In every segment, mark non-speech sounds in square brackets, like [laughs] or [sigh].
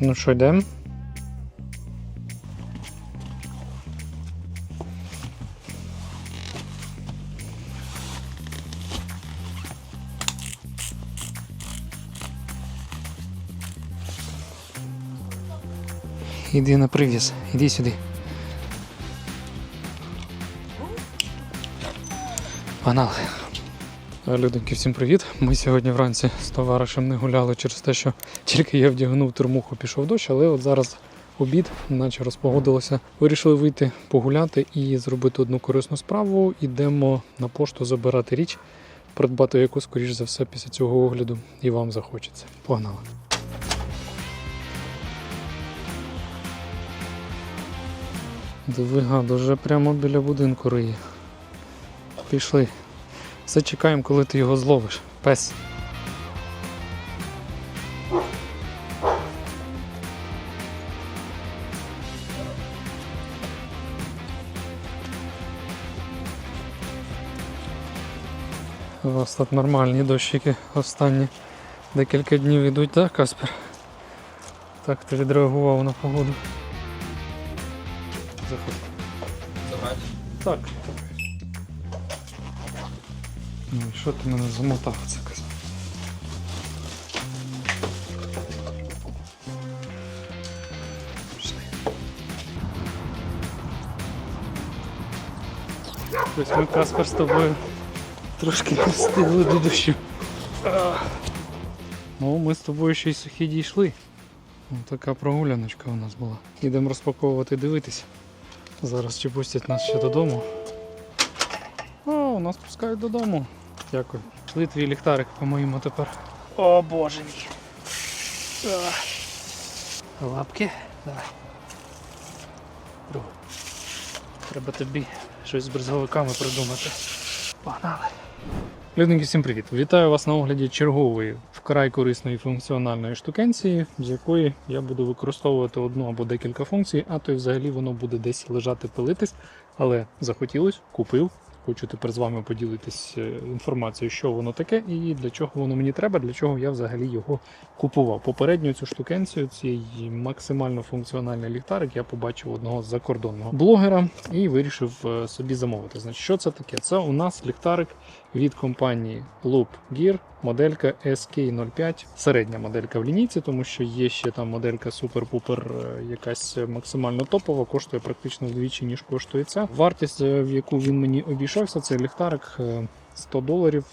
Ну що, йдемо? Іди на привіз, іди сюди. Погнали. Людоньки, всім привіт. Ми сьогодні вранці з товаришем не гуляли через те, що тільки я вдягнув термуху, пішов дощ, але от зараз обід, наче розпогодилося. Вирішили вийти погуляти і зробити одну корисну справу. Ідемо на пошту забирати річ, придбати яку, скоріш за все, після цього огляду і вам захочеться. Погнали. Диви, гад, уже прямо біля будинку риє. Пішли. Все чекаємо, коли ти його зловиш. Пес. У вас тут нормальні дощики останні декілька днів йдуть, так, Каспер? Так ти відреагував на погоду. Заходь. Так. Ну і що ти мене замотав це казав? Ось ми Каспер з тобою трошки встигли до. Ах. Ну, ми з тобою ще й сухі дійшли. Ось така прогуляночка у нас була. Ідемо розпаковувати дивитися. Зараз чи пустять нас ще додому. О, нас пускають додому. Дякую. Пішли твій ліхтарик по-моєму тепер. О боже мій. Лапки. Давай. Другу. Треба тобі щось з бризговиками придумати. Погнали. Людники, всім привіт! Вітаю вас на огляді чергової вкрай корисної функціональної штукенції, з якої я буду використовувати одну або декілька функцій, а то й взагалі воно буде десь лежати пилитись. Але захотілось, купив. Хочу тепер з вами поділитись е, інформацією, що воно таке і для чого воно мені треба, для чого я взагалі його купував. Попередню цю штукенцію, цей максимально функціональний ліхтарик, я побачив одного закордонного блогера і вирішив е, собі замовити. Значить, що це таке? Це у нас ліхтарик від компанії Loop Gear, моделька SK05, середня моделька в лінійці, тому що є ще там моделька супер-пупер, е, якась максимально топова, коштує практично вдвічі, ніж коштує ця. Вартість, е, в яку він мені обійшовся, це ліхтарик е, 100 доларів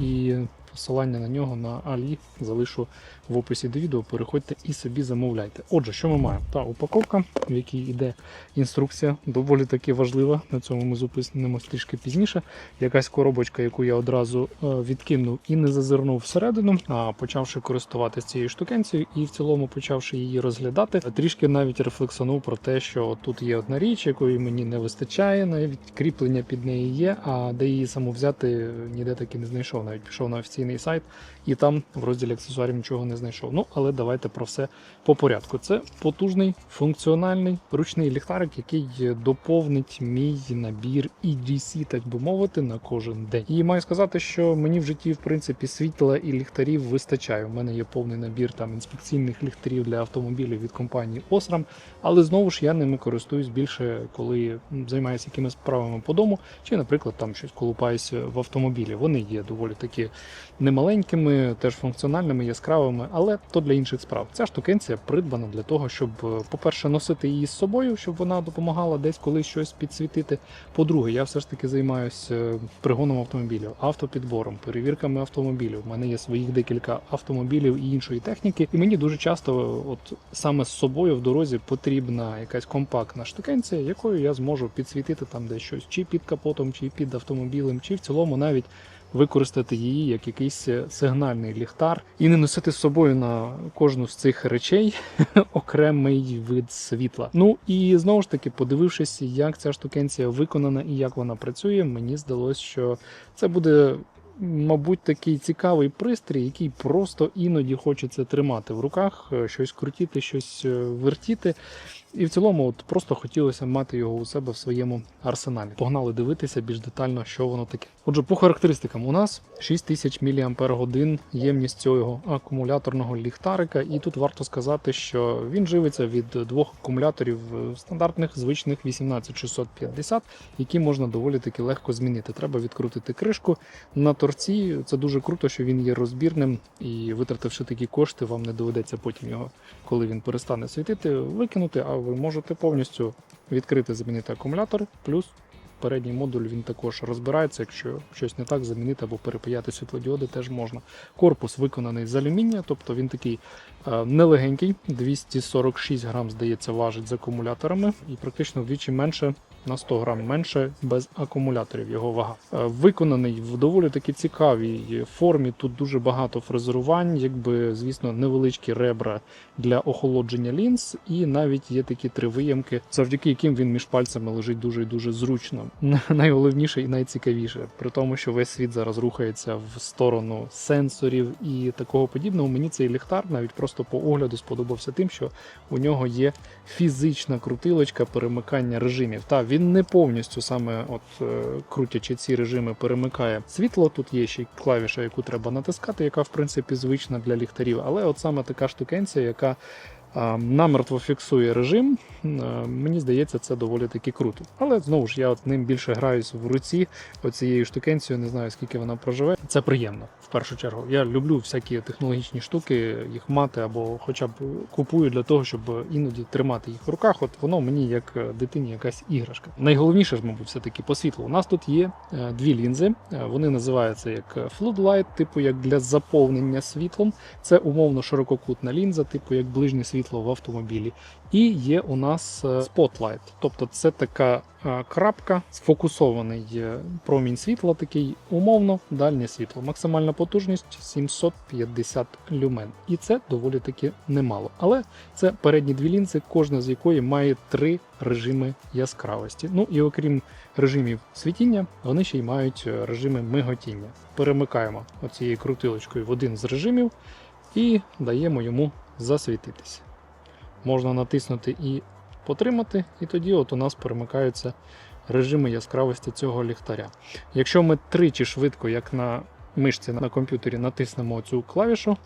і посилання на нього на Алі залишу в описі до відео. Переходьте і собі замовляйте. Отже, що ми маємо? Та упаковка, в якій йде інструкція, доволі таки важлива. На цьому ми зупинимось трішки пізніше. Якась коробочка, яку я одразу е, відкинув і не зазирнув всередину, а почавши користуватися цією штукенцією і в цілому почавши її розглядати, трішки навіть рефлексонув про те, що тут є одна річ, якої мені не вистачає, навіть кріплення під неї є. А де її саму взяти ніде таки не знайшов. Навіть пішов на офіційний сайт і там в розділі аксесуарів нічого не знайшов. Ну але давайте про все по порядку. Це потужний, функціональний ручний ліхтарик, який доповнить мій набір EGC, так би мовити, на кожен день. І маю сказати, що мені в житті, в принципі, світла і ліхтарів вистачає. У мене є повний набір там інспекційних ліхтарів для автомобілів від компанії Osram, але знову ж я ними користуюсь більше, коли займаюся якимись справами по дому, чи, наприклад, там щось колупаюся в автомобілі. Вони є доволі таки немаленькими, теж функціональними, яскравими, але то для інших справ. Ця штукенція придбана для того, щоб, е, по-перше, носити її з собою, щоб вона допомагала десь колись щось підсвітити. По-друге, я все ж таки займаюся пригоном автомобілів, автопідбором, перевірками автомобілів. У мене є своїх декілька автомобілів і іншої техніки, і мені дуже часто, от саме з собою в дорозі, потрібна якась компактна штукенція, якою я зможу підсвітити там десь щось, чи під капотом, чи під автомобілем, чи в цілому навіть використати її як якийсь е, сигнальний ліхтар і не носити з собою на кожну з цих речей [laughs] окремий вид світла. Ну і знову ж таки, подивившись, як ця штукенція виконана і як вона працює, мені здалось, що це буде. Мабуть, такий цікавий пристрій, який просто іноді хочеться тримати в руках, е, щось крутити, щось е, вертіти. І в цілому, от просто хотілося мати його у себе в своєму арсеналі. Погнали дивитися більш детально, що воно таке. Отже, по характеристикам, у нас 6000 мАч ємність цього акумуляторного ліхтарика, і тут варто сказати, що він живиться від двох акумуляторів е, стандартних звичних 18650, які можна доволі таки легко змінити. Треба відкрутити кришку на торці. Це дуже круто, що він є розбірним, і витративши такі кошти, вам не доведеться потім його, коли він перестане світити, викинути. А ви можете повністю відкрити, замінити акумулятор, плюс передній модуль він також розбирається. Якщо щось не так, замінити або перепаяти світлодіоди теж можна. Корпус виконаний з алюмінія, тобто він такий е, нелегенький, 246 грам, здається, важить з акумуляторами, і практично вдвічі менше. На 100 грам менше без акумуляторів його вага. Е, Виконаний в доволі таки цікавій формі. Тут дуже багато фрезерувань, якби звісно, невеличкі ребра для охолодження лінз, і навіть є такі три виємки, завдяки яким він між пальцями лежить дуже і дуже зручно. [laughs] Найголовніше і найцікавіше, при тому, що весь світ зараз рухається в сторону сенсорів і такого подібного. Мені цей ліхтар навіть просто по огляду сподобався тим, що у нього є фізична крутилочка перемикання режимів. Та він не повністю саме, от е, крутячи ці режими, перемикає світло. Тут є ще клавіша, яку треба натискати, яка в принципі звична для ліхтарів. Але от саме така штукенція, яка намертво фіксує режим, мені здається, це доволі таки круто. Але знову ж я от ним більше граюсь в руці оцією штукенцією, не знаю скільки вона проживе. Це приємно в першу чергу. Я люблю всякі технологічні штуки, їх мати або хоча б купую для того, щоб іноді тримати їх в руках. От воно мені як е, дитині якась іграшка. Найголовніше ж, мабуть, все таки по світлу. У нас тут є е, дві лінзи. Е, Вони називаються як floodlight, типу як для заповнення світлом. Це умовно ширококутна лінза, типу як ближнє світло в автомобілі. І є у нас е, Spotlight, тобто це така е, крапка, сфокусований е, промінь світла, такий умовно дальнє світло. Максимальна потужність 750 люмен. І це доволі таки немало. Але це передні дві лінзи, кожна з якої має три режими яскравості. Ну і окрім режимів світіння, вони ще й мають е, режими миготіння. Перемикаємо оцією крутилочкою в один з режимів і даємо йому засвітитися можна натиснути і потримати, і тоді от у нас перемикаються режими яскравості цього ліхтаря. Якщо ми тричі швидко, як на мишці на комп'ютері, натиснемо цю клавішу,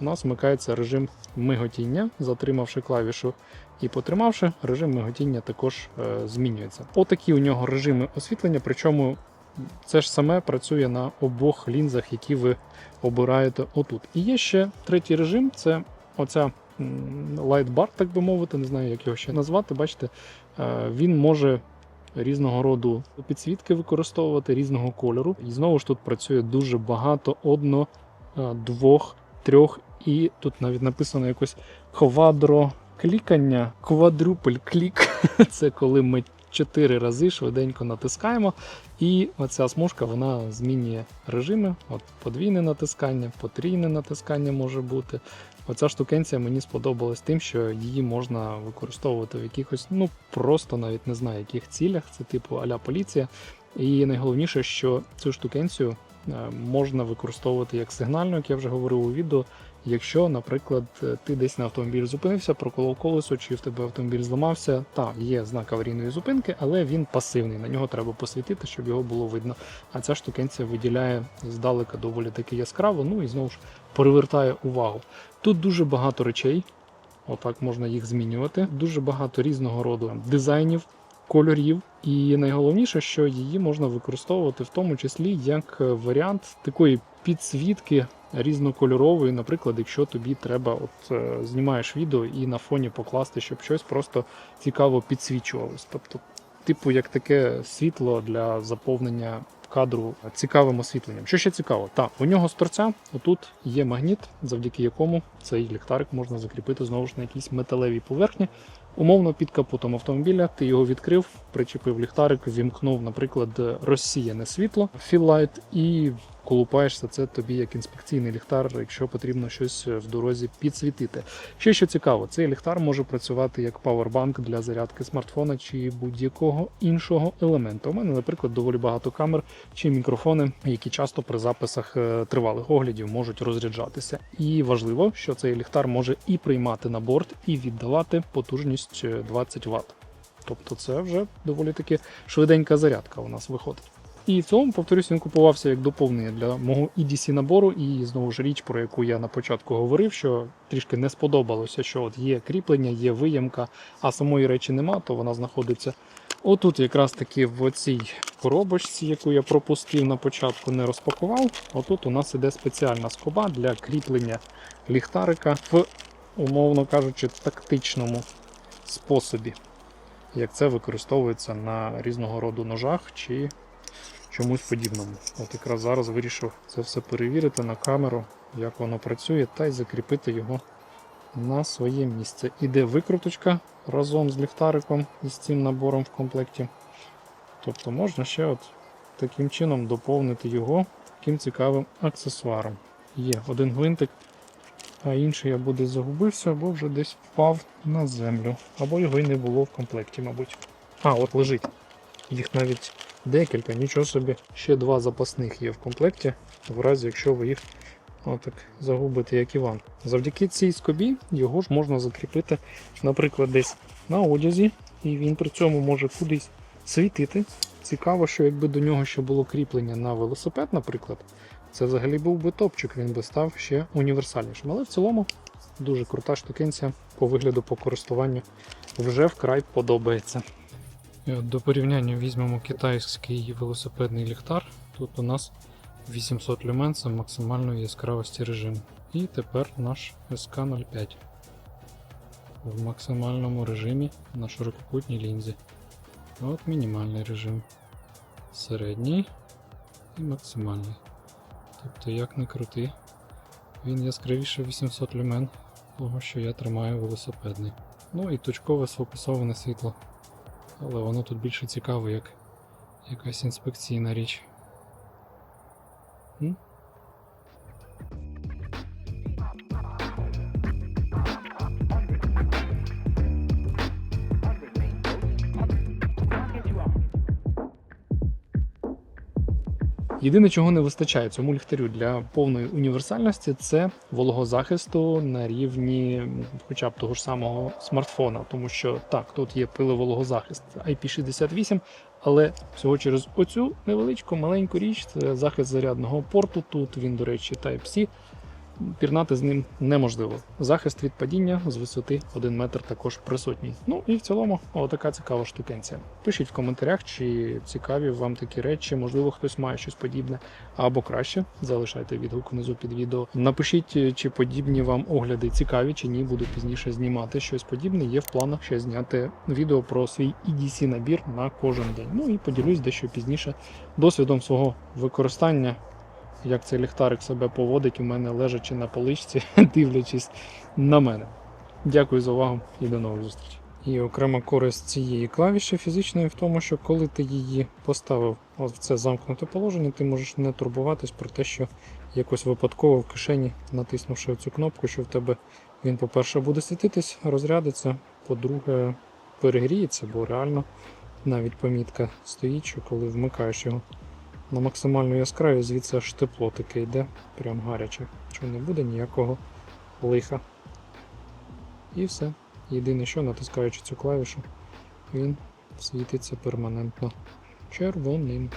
у нас вмикається режим миготіння, затримавши клавішу і потримавши, режим миготіння також е, змінюється. Отакі у нього режими освітлення, причому це ж саме працює на обох лінзах, які ви обираєте отут. І є ще третій режим це оця лайтбар, так би мовити, не знаю, як його ще назвати. Бачите, е, він може різного роду підсвітки використовувати різного кольору. І знову ж тут працює дуже багато одно, е, двох, трьох, і тут навіть написано якось квадро. Клікання, квадрюпель клік. [laughs] Це коли ми чотири рази швиденько натискаємо, і оця смужка вона змінює режими. От подвійне натискання, потрійне натискання може бути. Оця штукенція мені сподобалась тим, що її можна використовувати в якихось, ну просто навіть не знаю, яких цілях. Це типу аля поліція. І найголовніше, що цю штукенцію е, можна використовувати як сигнальну, як я вже говорив у відео. Якщо, наприклад, ти десь на автомобіль зупинився, проколов колесо, чи в тебе автомобіль зламався, та є знак аварійної зупинки, але він пасивний. На нього треба посвітити, щоб його було видно. А ця штукенція виділяє здалека доволі таки яскраво, ну і знову ж привертає увагу. Тут дуже багато речей, отак можна їх змінювати. Дуже багато різного роду дизайнів, кольорів. І найголовніше, що її можна використовувати в тому числі як варіант такої підсвітки різнокольорової. Наприклад, якщо тобі треба, от е, знімаєш відео і на фоні покласти, щоб щось просто цікаво підсвічувалось. Тобто, типу, як таке світло для заповнення кадру цікавим освітленням. Що ще цікаво? Так, у нього з торця отут є магніт, завдяки якому цей ліхтарик можна закріпити знову ж на якійсь металевій поверхні. Умовно під капотом автомобіля ти його відкрив, причепив ліхтарик, вімкнув, наприклад, розсіяне світло, філлайт, і колупаєшся, це тобі як інспекційний ліхтар, якщо потрібно щось в дорозі підсвітити. Ще що цікаво, цей ліхтар може працювати як павербанк для зарядки смартфона чи будь-якого іншого елементу. У мене, наприклад, доволі багато камер чи мікрофони, які часто при записах е, тривалих оглядів можуть розряджатися. І важливо, що цей ліхтар може і приймати на борт, і віддавати потужність е, 20 Вт. Тобто це вже доволі таки швиденька зарядка у нас виходить. І в цілому, повторюсь, він купувався як доповнення для мого EDC набору. І знову ж річ, про яку я на початку говорив, що трішки не сподобалося, що от є кріплення, є виємка, а самої речі нема, то вона знаходиться отут, якраз таки в цій коробочці, яку я пропустив на початку, не розпакував. Отут у нас іде спеціальна скоба для кріплення ліхтарика в, умовно кажучи, тактичному способі, як це використовується на різного роду ножах чи чомусь подібному. От якраз зараз вирішив це все перевірити на камеру, як воно працює, та й закріпити його на своє місце. Іде викруточка разом з ліхтариком і з цим набором в комплекті. Тобто можна ще от таким чином доповнити його таким цікавим аксесуаром. Є один гвинтик, а інший або десь загубився, або вже десь впав на землю, або його й не було в комплекті, мабуть. А, от лежить. Їх навіть декілька, нічого собі. Ще два запасних є в комплекті, в разі якщо ви їх отак загубите, як Іван. Завдяки цій скобі його ж можна закріпити, наприклад, десь на одязі, і він при цьому може кудись світити. Цікаво, що якби до нього ще було кріплення на велосипед, наприклад, це взагалі був би топчик, він би став ще універсальнішим. Але в цілому дуже крута штукенція по вигляду, по користуванню вже вкрай подобається. От до порівняння візьмемо китайський велосипедний ліхтар. Тут у нас 800 люмен це максимальної яскравості режим. І тепер наш SK05 в максимальному режимі на ширококутній лінзі. От мінімальний режим. Середній і максимальний. Тобто, як не крути, він яскравіше 800 люмен того, що я тримаю велосипедний. Ну і точкове сфокусоване світло. Але воно тут більше цікаве, як якась інспекційна річ. Єдине, чого не вистачає цьому ліхтарю для повної універсальності, це вологозахисту на рівні хоча б того ж самого смартфона, тому що так, тут є пиловологозахист IP68, але всього через оцю невеличку маленьку річ це захист зарядного порту. Тут він, до речі, Type-C. Пірнати з ним неможливо. Захист від падіння з висоти 1 метр також присутній. Ну і в цілому, отака цікава штукенція. Пишіть в коментарях, чи цікаві вам такі речі, можливо, хтось має щось подібне, або краще залишайте відгук внизу під відео. Напишіть, чи подібні вам огляди цікаві, чи ні, буду пізніше знімати щось подібне. Є в планах ще зняти відео про свій EDC набір на кожен день. Ну і поділюсь дещо пізніше досвідом свого використання як цей ліхтарик себе поводить у мене лежачи на поличці, [laughs] дивлячись на мене. Дякую за увагу і до нових зустрічей. І окрема користь цієї клавіші фізичної в тому, що коли ти її поставив в це замкнуте положення, ти можеш не турбуватись про те, що якось випадково в кишені, натиснувши цю кнопку, що в тебе він, по-перше, буде світитись, розрядиться, по-друге, перегріється, бо реально навіть помітка стоїть, що коли вмикаєш його на максимальну яскравість, звідси аж тепло таке йде, прям гаряче, що не буде ніякого лиха. І все. Єдине, що натискаючи цю клавішу, він світиться перманентно червоним.